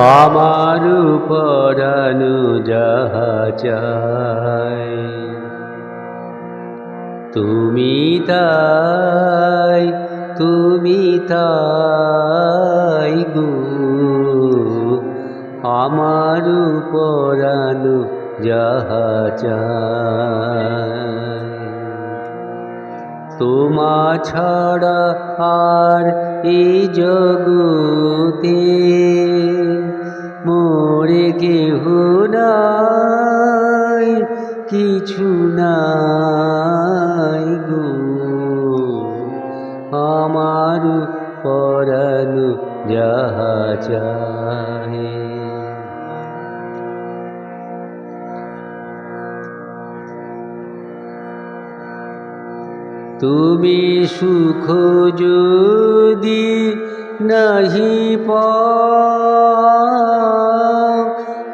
আমার পরানু যাহা চায় তুমি তাই তুমি তাই গু। আমার পরানু যাহা চায় তোমা ছাড়া আর এই জগতে কেহ নাই কিছু নাই গো। আমার পরানো যাহা চায় তুমি সুখ যদি নাহি পাও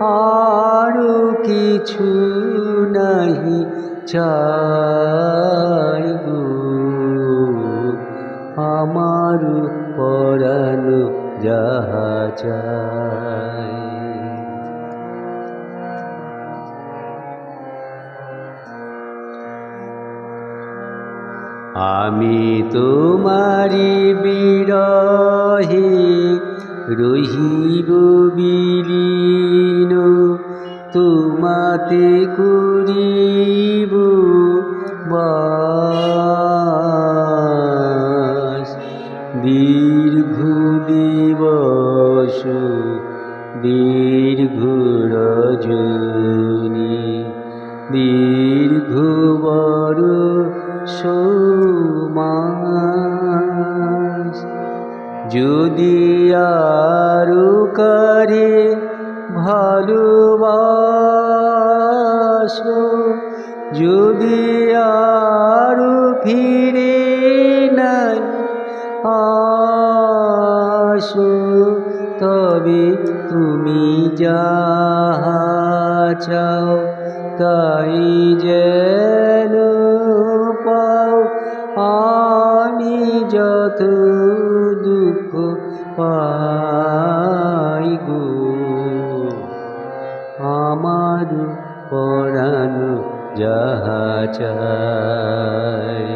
আরও কিছু নাহি চাই আমার পরানো যাহা চাই। আমি তোমারি বিরহে রহিব বিলীন তোমাতে করিব বাস। দীর্ঘ দিবস দীর্ঘ রজনী। দীর্ঘ বড় সমাস। যদি আরও কারে ভালোবাসো যদি আরও ফিরে নাই আসো, তবে তুমি যাহা চাও তাই যেন পাও। আমি যত দুঃখ পাই গো, আমার পড়ানো যাহা চায়